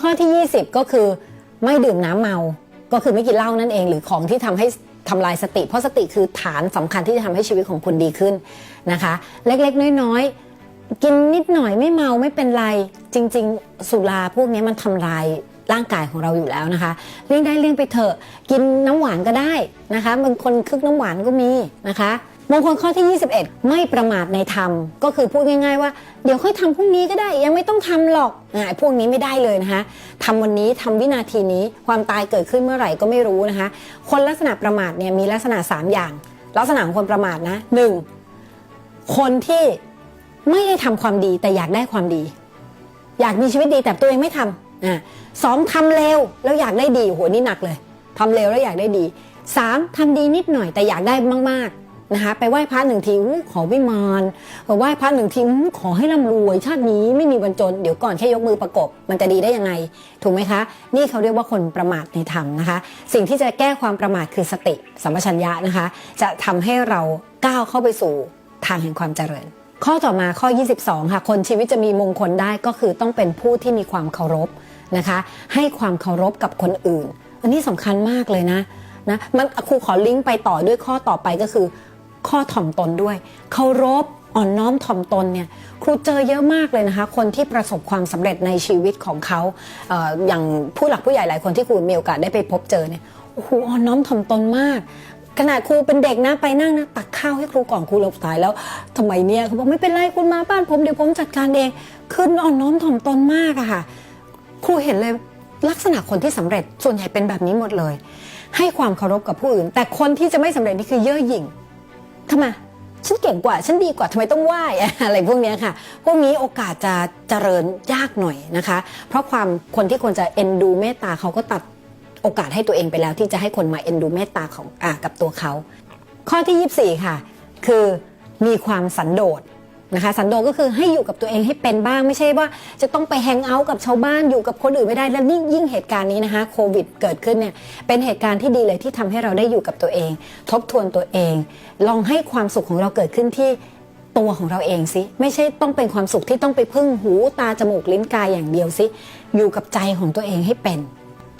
ข้อที่ 20 ก็คือไม่ดื่มน้ำเมา ก็คือไม่กินเหล้านั่นเอง หรือของที่ทำให้ทำลายสติ เพราะสติคือฐานสำคัญที่จะทำให้ชีวิตของคุณดีขึ้นนะคะ เล็กๆ น้อยๆ กินนิดหน่อยไม่เมาไม่เป็นไร จริง ๆ สุราพวกนี้มันทำลายร่างกายของเราอยู่แล้วนะคะ เลี่ยงได้เลี่ยงไปเถอะ กินน้ำหวานก็ได้นะคะบางคนคึกน้ำหวานก็มีนะคะ มงคลข้อที่ 21 ไม่ประมาทในธรรม ก็คือพูดง่าย ๆ ว่าเดี๋ยวค่อยทำพรุ่งนี้ก็ได้ยังไม่ต้องทำหรอกอ่าพวกนี้ไม่ได้เลยนะคะทำวันนี้ทำวินาทีนี้ความตายเกิดขึ้นเมื่อไหร่ก็ไม่รู้นะคะ คนลักษณะประมาทเนี่ยมีลักษณะ 3 อย่าง ลักษณะของคนประมาทนะหนึ่งคนที่ไม่ได้ทำความดีแต่อยากได้ความดี อยากมีชีวิตดีแต่ตัวเองไม่ทำอ่าสองทำเร็วแล้วอยากได้ดีโหนี่หนักเลยทำเร็วแล้วอยากได้ดีสามทำดีนิดหน่อยแต่อยากได้มากๆ นะคะไปไหว้พระหนึ่งทีขอวิมานไปไหว้พระหนึ่งทีขอให้ร่ำรวย ชาตินี้ไม่มีบรรจนเดี๋ยวก่อนแค่ยกมือประกบ มันจะดีได้ยังไง ถูกไหมคะ นี่เขาเรียกว่าคนประมาทในธรรมนะคะ สิ่งที่จะแก้ความประมาทคือสติสัมปชัญญะนะคะ จะทำให้เราก้าวเข้าไปสู่ทางแห่งความเจริญ ข้อต่อมาข้อ 22 ค่ะ คนชีวิตจะมีมงคลได้ก็คือต้องเป็นผู้ที่มีความเคารพนะคะ ให้ความเคารพกับคนอื่น อันนี้สำคัญมากเลยนะนะมันครูขอลิงก์ไปต่อด้วยข้อต่อไปก็คือ ข้อถ่อมตนด้วยเคารพอ่อนน้อมถ่อมตนเนี่ยครูเจอเยอะมากเลยนะคะ คนที่ประสบความสำเร็จในชีวิตของเขาเอออย่างผู้หลักผู้ใหญ่หลายคนที่ครูมีโอกาสได้ไปพบเจอเนี่ยโอ้โหอ่อนน้อมถ่อมตนมากขนาดครูเป็นเด็กนะไปนั่งนะตักข้าวให้ครูก่อนครูลงตายแล้วทำไมเนี่ยเขาบอกไม่เป็นไรคุณมาบ้านผมเดี๋ยวผมจัดการเองคืออ่อนน้อมถ่อมตนมากอะค่ะ ครูเห็นเลยลักษณะคนที่สำเร็จส่วนใหญ่เป็นแบบนี้หมดเลย ให้ความเคารพกับผู้อื่น แต่คนที่จะไม่สำเร็จนี่คือเย่อหยิ่ง ทำไมฉันเก่งกว่าฉันดีกว่าทำไมต้องไหว้อะไรพวกนี้ค่ะ พวกนี้โอกาสจะเจริญยากหน่อยนะคะ เพราะความคนที่ควรจะเอ็นดูเมตตาเขาก็ตัดโอกาสให้ตัวเองไปแล้ว ที่จะให้คนมาเอ็นดูเมตตาของอกับตัวเขา ข้อที่ 24 ค่ะ คือมีความสันโดษ นะคะสันโดษก็คือให้อยู่กับตัวเองให้เป็นบ้างไม่ใช่ว่า จะต้องไปแฮงเอาท์กับชาวบ้านอยู่กับคนอื่นไม่ได้และนี่ยิ่งเหตุการณ์นี้นะคะโควิดเกิดขึ้นเนี่ยเป็นเหตุการณ์ที่ดีเลยที่ทำให้เราได้อยู่กับตัวเอง ทบทวนตัวเอง ลองให้ความสุขของเราเกิดขึ้นที่ตัวของเราเองสิไม่ใช่ต้องเป็นความสุขที่ต้องไปพึ่งหูตาจมูกลิ้นกายอย่างเดียวสิอยู่กับใจของตัวเองให้เป็น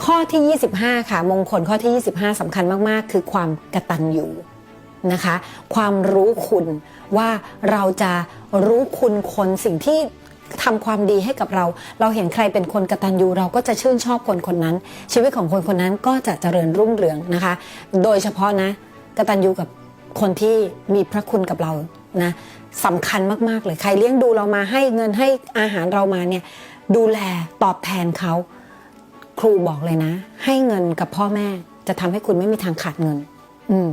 ข้อที่ 25 ค่ะ มงคลข้อที่ 25สำคัญมาก ๆ คือความกระตัญญู นะคะ ความรู้คุณว่าเราจะรู้คุณคนสิ่งที่ทำความดีให้กับเรา เราเห็นใครเป็นคนกระตัญญูเราก็จะชื่นชอบคนคนนั้น ชีวิตของคนคนนั้นก็จะเจริญรุ่งเรืองนะคะ โดยเฉพาะนะกระตัญญูกับคนที่มีพระคุณกับเรานะสำคัญมากๆเลยใครเลี้ยงดูเรามาให้เงินให้อาหารเรามาเนี่ยดูแลตอบแทนเขาครูบอกเลยนะ ให้เงินกับพ่อแม่จะทำให้คุณไม่มีทางขาดเงิน อืม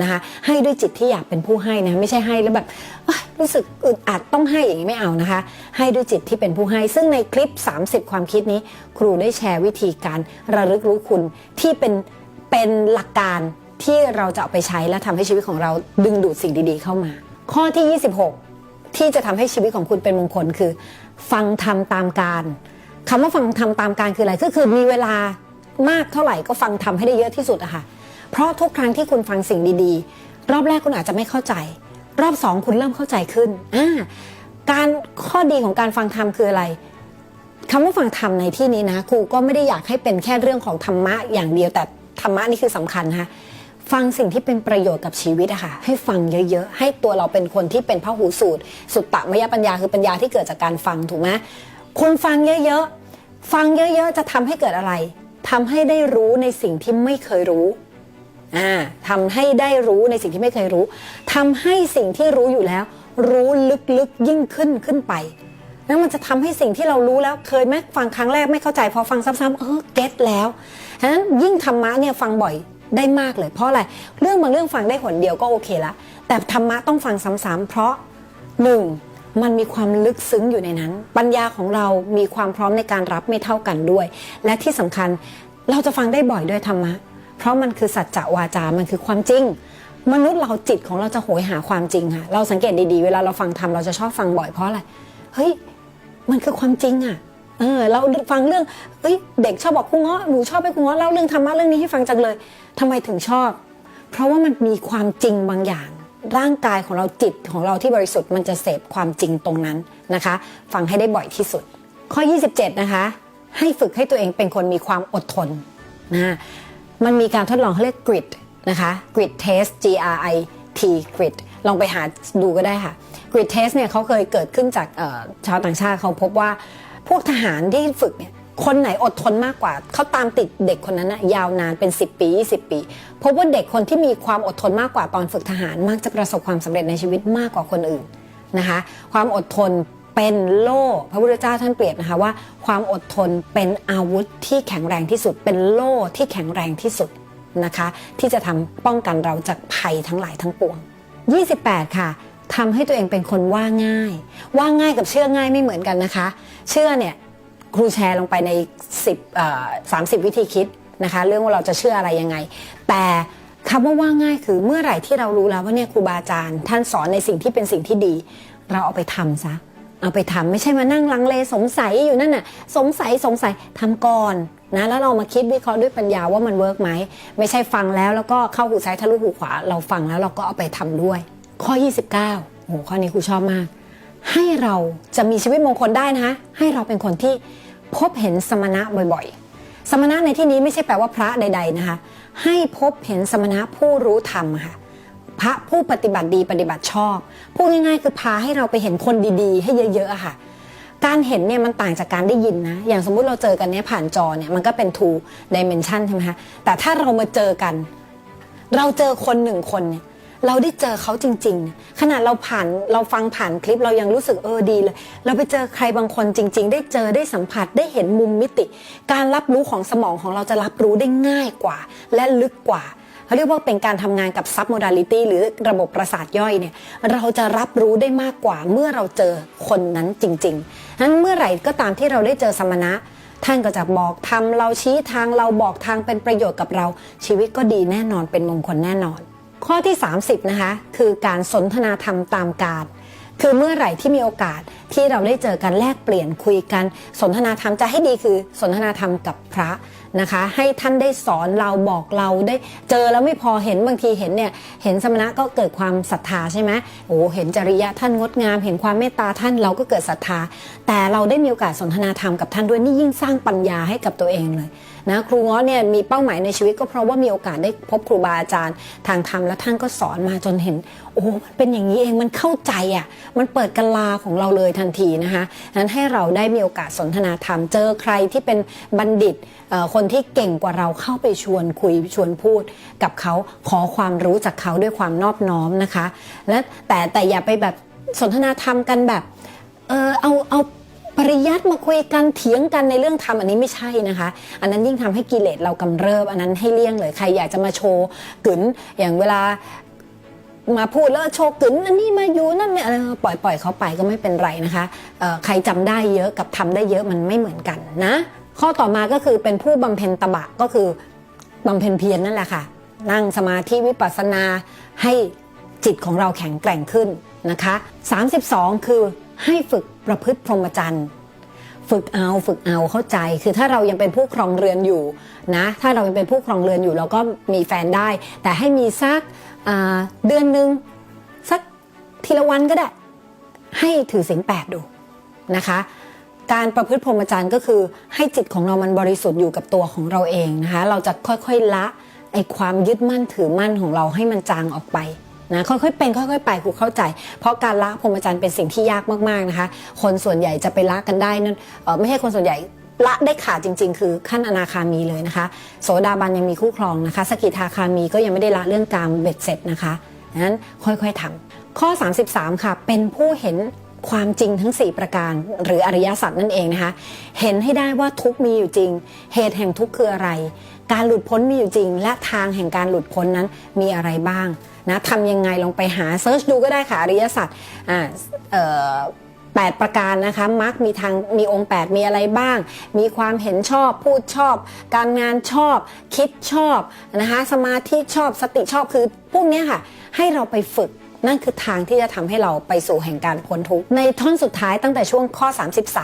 นะคะให้ด้วยจิตที่อยากเป็นผู้ให้นะไม่ใช่ให้แล้วแบบรู้สึกอึดอัดต้องให้อย่างนี้ไม่เอานะคะ ให้ด้วยจิตที่เป็นผู้ให้ ซึ่งในคลิป 30 ความคิดนี้ ครูได้แชร์วิธีการระลึกรู้คุณที่เป็นเป็นหลักการที่เราจะเอาไปใช้และทำให้ชีวิตของเราดึงดูดสิ่งดีๆเข้ามา ข้อที่ 26 ที่จะทำให้ชีวิตของคุณเป็นมงคลคือ ฟังทำตามการคำว่าฟังทำตามการคืออะไรก็คือมีเวลามากเท่าไหร่ก็ฟังทำให้ได้เยอะที่สุดอะค่ะ เพราะทุกครั้งที่คุณฟังสิ่งดีๆ รอบแรกคุณอาจจะไม่เข้าใจ รอบสองคุณเริ่มเข้าใจขึ้นอ่าการข้อดีของการฟังธรรมคืออะไรคำว่าฟังธรรมในที่นี้นะครูก็ไม่ได้อยากให้เป็นแค่เรื่องของธรรมะอย่างเดียวแต่ธรรมะนี่คือสำคัญนะคะฟังสิ่งที่เป็นประโยชน์กับชีวิตอะค่ะให้ฟังเยอะๆ ให้ตัวเราเป็นคนที่เป็นพหูสูตร สุตตมยปัญญาคือปัญญาที่เกิดจากการฟังถูกไหมคุณฟังเยอะๆ ฟังเยอะๆ จะทำให้เกิดอะไรทำให้ได้รู้ในสิ่งที่ไม่เคยรู้ อ่าทำให้ได้รู้ในสิ่งที่ไม่เคยรู้ทำให้สิ่งที่รู้อยู่แล้ว รู้ลึกๆยิ่งขึ้นขึ้นไปแล้วมันจะทำให้สิ่งที่เรารู้แล้วเคยไหมฟังครั้งแรกไม่เข้าใจพอฟังซ้ำๆเออเก็ตแล้วฉะนั้นยิ่งธรรมะเนี่ยฟังบ่อยได้มากเลยเพราะอะไรเรื่องบางเรื่องฟังได้หนเดียวก็โอเคละแต่ธรรมะต้องฟังซ้ำๆเพราะหนึ่งมันมีความลึกซึ้งอยู่ในนั้น ปัญญาของเรามีความพร้อมในการรับไม่เท่ากันด้วย และที่สำคัญเราจะฟังได้บ่อยด้วยธรรมะ เพราะมันคือสัจจะวาจา มันคือความจริง มนุษย์เราจิตของเราจะโหยหาความจริงค่ะ เราสังเกตดีๆ เวลาเราฟังธรรมเราจะชอบฟังบ่อยเพราะอะไร เฮ้ย มันคือความจริงอะ เออ เราฟังเรื่อง เอ้ย เด็กชอบบอกครูเงาะหนูชอบให้ครูเงาะเล่าเรื่องธรรมะเรื่องนี้ให้ฟังจังเลยทำไมถึงชอบ เพราะว่ามันมีความจริงบางอย่างร่างกายของเราจิตของเราที่บริสุทธิ์มันจะเสพความจริงตรงนั้นนะคะ ฟังให้ได้บ่อยที่สุด ข้อ 27 นะคะ ให้ฝึกให้ตัวเองเป็นคนมีความอดทนนะ มันมีการทดลองเขาเรียก grit นะคะ grit test G R I T grit ลองไปหาดูก็ได้ค่ะ grit test เนี่ยเขาเคยเกิดขึ้นจากชาวต่างชาติเขาพบว่าพวกทหารที่ฝึกเนี่ยคนไหนอดทนมากกว่า เขาตามติดเด็กคนนั้นนะยาวนานเป็น 10 ปี 20 ปีพบว่าเด็กคนที่มีความอดทนมากกว่าตอนฝึกทหาร มักจะประสบความสำเร็จในชีวิตมากกว่าคนอื่นนะคะ ความอดทน เป็นโล่พระพุทธเจ้าท่านเปรียบนะคะว่า ความอดทนเป็นอาวุธที่แข็งแรงที่สุด เป็นโล่ที่แข็งแรงที่สุดนะคะ ที่จะทำป้องกันเราจากภัยทั้งหลายทั้งปวง 28 ค่ะทำให้ตัวเองเป็นคนว่าง่าย ว่าง่ายกับเชื่อง่ายไม่เหมือนกันนะคะ เชื่อเนี่ยครูแชร์ลงไปใน10เอ่อ30 วิธีคิดนะคะ เรื่องว่าเราจะเชื่ออะไรยังไง แต่คำว่าว่าง่ายคือเมื่อไหร่ที่เรารู้แล้วว่าเนี่ยครูบาอาจารย์ ท่านสอนในสิ่งที่เป็นสิ่งที่ดี เราเอาไปทำซะ เอาไปทำไม่ใช่มานั่งลังเลสงสัยอยู่นั่นน่ะสงสัยสงสัยทำก่อนนะแล้วเรามาคิดวิเคราะห์ด้วยปัญญาว่ามันเวิร์กไหมไม่ใช่ฟังแล้วแล้วก็เข้าหูซ้ายทะลุหูขวา เราฟังแล้วเราก็เอาไปทำด้วย ข้อ 29โอ้โหข้อนี้ครูชอบมาก ให้เราจะมีชีวิตมงคลได้นะให้เราเป็นคนที่พบเห็นสมณะบ่อยๆ สมณะในที่นี้ไม่ใช่แปลว่าพระใด ๆนะคะ ให้พบเห็นสมณะผู้รู้ธรรมค่ะ พระผู้ปฏิบัติดีปฏิบัติชอบพูดง่ายๆ คือพาให้เราไปเห็นคนดีๆ ให้เยอะๆอะค่ะ การเห็นเนี่ยมันต่างจากการได้ยินนะ อย่างสมมุติเราเจอกันเนี่ยผ่านจอเนี่ยมันก็เป็น two dimension ใช่ไหมคะแต่ถ้าเรามาเจอกัน เราเจอคนหนึ่งคนเนี่ยเราได้เจอเขาจริง ๆ ขนาดเราผ่านเราฟังผ่านคลิปเรายังรู้สึกเออดีเลย เราไปเจอใครบางคนจริง ๆ ได้เจอได้สัมผัสได้เห็นมุมมิติ การรับรู้ของสมองของเราจะรับรู้ได้ง่ายกว่า และลึกกว่า เขาเรียกว่าเป็นการทำงานกับ sub modality หรือระบบประสาทย่อยเนี่ยเราจะรับรู้ได้มากกว่าเมื่อเราเจอคนนั้นจริงๆนั้นเมื่อไหร่ก็ตามที่เราได้เจอสมณะ ท่านก็จะบอกทำเราชี้ทางเราบอกทางเป็นประโยชน์กับเรา ชีวิตก็ดีแน่นอนเป็นมงคลแน่นอน ข้อที่ 30 นะคะ คือการสนทนาธรรมตามกาลคือเมื่อไหร่ที่มีโอกาส ที่เราได้เจอกันแลกเปลี่ยนคุยกัน สนทนาธรรมจะให้ดีคือสนทนาธรรมกับพระนะคะ ให้ท่านได้สอนเราบอกเราได้เจอแล้วไม่พอเห็นบางทีเห็นเนี่ยเห็นสมณะก็เกิดความศรัทธาใช่ไหมโอ้เห็นจริยะท่านงดงาม เห็นความเมตตาท่านเราก็เกิดศรัทธา แต่เราได้มีโอกาสสนทนาธรรมกับท่านด้วยนี่ยิ่งสร้างปัญญาให้กับตัวเองเลย นะครูง้อเนี่ยมีเป้าหมายในชีวิตก็เพราะว่ามีโอกาสได้พบครูบาอาจารย์ ทางธรรมและท่านก็สอนมาจนเห็น โอ้มันเป็นอย่างนี้เองมันเข้าใจอะมันเปิดกลาของเราเลยทันทีนะคะนั้นให้เราได้มีโอกาสสนทนาธรรมเจอใครที่เป็นบัณฑิตคนที่เก่งกว่าเราเข้าไปชวนคุยชวนพูด กับเขาขอความรู้จากเขาด้วยความนอบน้อมนะคะ และแต่แต่อย่าไปแบบสนทนาธรรมกันแบบเออเอาเอา ยัติมาคุยกันเถียงกันในเรื่องธรรมอันนี้ไม่ใช่นะคะ อันนั้นยิ่งทำให้กิเลสเรากำเริบ อันนั้นให้เลี่ยงเลยใครอยากจะมาโชว์กึ๋นอย่างเวลามาพูดแล้วโชว์กึ๋นอันนี้มาอยู่นั่นเนี่ยปล่อยปล่อยเขาไปก็ไม่เป็นไรนะคะใครจำได้เยอะกับทำได้เยอะมันไม่เหมือนกันนะ ข้อต่อมาก็คือเป็นผู้บำเพ็ญตบะก็คือบำเพ็ญเพียรนั่นแหละค่ะ นั่งสมาธิวิปัสสนาให้จิตของเราแข็งแกร่งขึ้นนะคะ 32 คือให้ฝึกประพฤติพรหมจรรย์ ฝึกเอาฝึกเอาเข้าใจ คือถ้าเรายังเป็นผู้ครองเรือนอยู่นะถ้าเรายังเป็นผู้ครองเรือนอยู่เราก็มีแฟนได้ แต่ให้มีสักเดือนหนึ่งสักทีละวันก็ได้ ให้ถือศีลแปดดูนะคะการประพฤติพรหมจรรย์ก็คือให้จิตของเรามันบริสุทธิ์อยู่กับตัวของเราเองนะคะ เราจะค่อยๆละไอความยึดมั่นถือมั่นของเราให้มันจางออกไป นะค่อยๆเป็นค่อยๆไปครูเข้าใจ เพราะการละพรหมจรรย์เป็นสิ่งที่ยากมากๆนะคะ คนส่วนใหญ่จะไปละกันได้นั่นไม่ใช่คนส่วนใหญ่ละได้ขาดจริง ๆ คือขั้นอนาคามีเลยนะคะ โสดาบันยังมีคู่ครองนะคะ สกิทาคามีก็ยังไม่ได้ละเรื่องกามเบ็ดเสร็จนะคะดังนั้นค่อยๆทำข้อ 33 ค่ะ เป็นผู้เห็น ความจริงทั้ง 4 ประการหรืออริยสัจนั่นเองนะคะ เห็นให้ได้ว่าทุกมีอยู่จริง เหตุแห่งทุกคืออะไร การหลุดพ้นมีอยู่จริง และทางแห่งการหลุดพ้นนั้นมีอะไรบ้างนะทำยังไงลองไปหาเซิร์ชดูก็ได้ค่ะอริยสัจอ่าเอ่อ8 ประการนะคะมักมีทางมีองค์ 8 มีอะไรบ้าง มีความเห็นชอบพูดชอบ การงานชอบ คิดชอบนะคะสมาธิชอบสติชอบคือพวกนี้ค่ะ ให้เราไปฝึก นั่นคือทางที่จะทำให้เราไปสู่แห่งการพ้นทุกข์ในท่อนสุดท้ายตั้งแต่ช่วงข้อ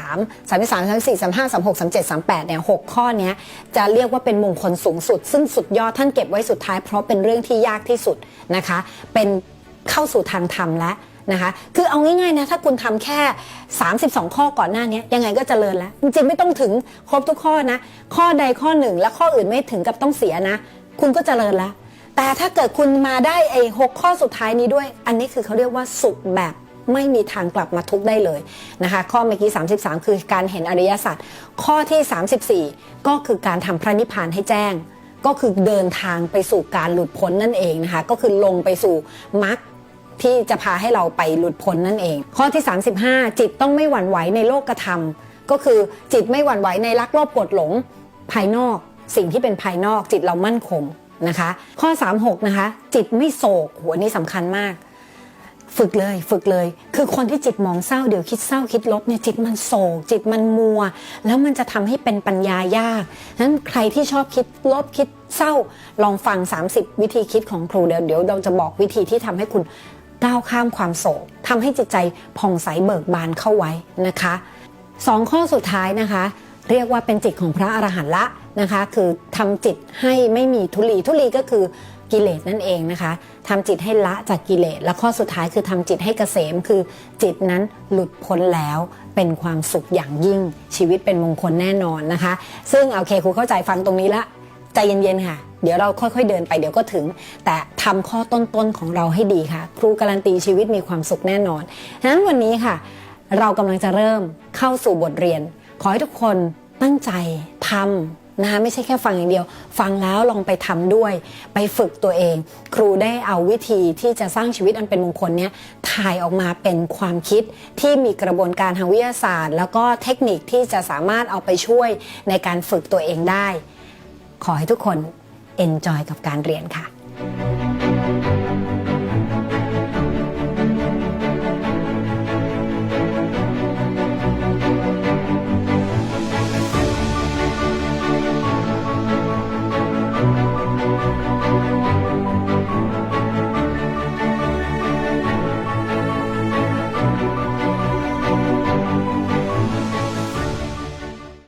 33 33 34 35 36 37 38เนี่ย6ข้อนี้จะเรียกว่าเป็นมงคลสูงสุด ซึ่งสุดยอดท่านเก็บไว้สุดท้าย เพราะเป็นเรื่องที่ยากที่สุดนะคะ เป็นเข้าสู่ทางธรรมและนะคะคือเอาง่ายๆนะถ้าคุณทำแค่ 32 ข้อก่อนหน้านี้ยังไงก็เจริญแล้ว จริงๆไม่ต้องถึงครบทุกข้อนะ ข้อใดข้อหนึ่งและข้ออื่นไม่ถึงกับต้องเสียนะ คุณก็เจริญแล้ว แต่ถ้าเกิดคุณมาได้ไอ้หกข้อสุดท้ายนี้ด้วย อันนี้คือเขาเรียกว่าสุขแบบไม่มีทางกลับมาทุกได้เลยนะคะ ข้อเมื่อกี้ 33 คือการเห็นอริยสัจข้อที่ 34 ก็คือการทำพระนิพพานให้แจ้ง ก็คือเดินทางไปสู่การหลุดพ้นนั่นเองนะคะ ก็คือลงไปสู่มรรคที่จะพาให้เราไปหลุดพ้นนั่นเอง ข้อที่ 35 จิตต้องไม่หวั่นไหวในโลกธรรมก็คือจิตไม่หวั่นไหวในรักโลภโกรธหลงภายนอก สิ่งที่เป็นภายนอกจิตเรามั่นคง นะคะ ข้อ 36 นะคะ จิตไม่โศกหัวนี้สำคัญมาก ฝึกเลยฝึกเลย คือคนที่จิตมองเศร้าเดี๋ยวคิดเศร้าคิดลบเนี่ยจิตมันโศก จิตมันมัว แล้วมันจะทำให้เป็นปัญญายากนั้นใครที่ชอบคิดลบคิดเศร้าลองฟัง 30 วิธีคิดของครูเดี๋ยวเดี๋ยวเราจะบอกวิธีที่ทำให้คุณก้าวข้ามความโศกทำให้จิตใจผ่องใสเบิกบานเข้าไว้นะคะสองข้อสุดท้ายนะคะ เรียกว่าเป็นจิตของพระอรหันต์ละนะคะ คือทำจิตให้ไม่มีทุลีทุลีก็คือกิเลสนั่นเองนะคะทำจิตให้ละจากกิเลสและข้อสุดท้ายคือทำจิตให้เกษมคือจิตนั้นหลุดพ้นแล้วเป็นความสุขอย่างยิ่งชีวิตเป็นมงคลแน่นอนนะคะ ซึ่งโอเคครูเข้าใจฟังตรงนี้ละใจเย็นๆค่ะ เดี๋ยวเราค่อยๆเดินไปเดี๋ยวก็ถึง แต่ทำข้อต้นๆของเราให้ดีค่ะ ครูการันตีชีวิตมีความสุขแน่นอนฉะนั้นวันนี้ค่ะ เรากำลังจะเริ่มเข้าสู่บทเรียน อให้ทุกคนตั้งใจทำนะคะไม่ใช่แค่ฟังอย่างเดียว ฟังแล้วลองไปทำด้วย ไปฝึกตัวเอง ครูได้เอาวิธีที่จะสร้างชีวิตอันเป็นมงคลเนี้ยถ่ายออกมาเป็นความคิดที่มีกระบวนการทางวิทยาศาสตร์ แล้วก็เทคนิคที่จะสามารถเอาไปช่วยในการฝึกตัวเองได้ ขอให้ทุกคน enjoy กับการเรียนค่ะ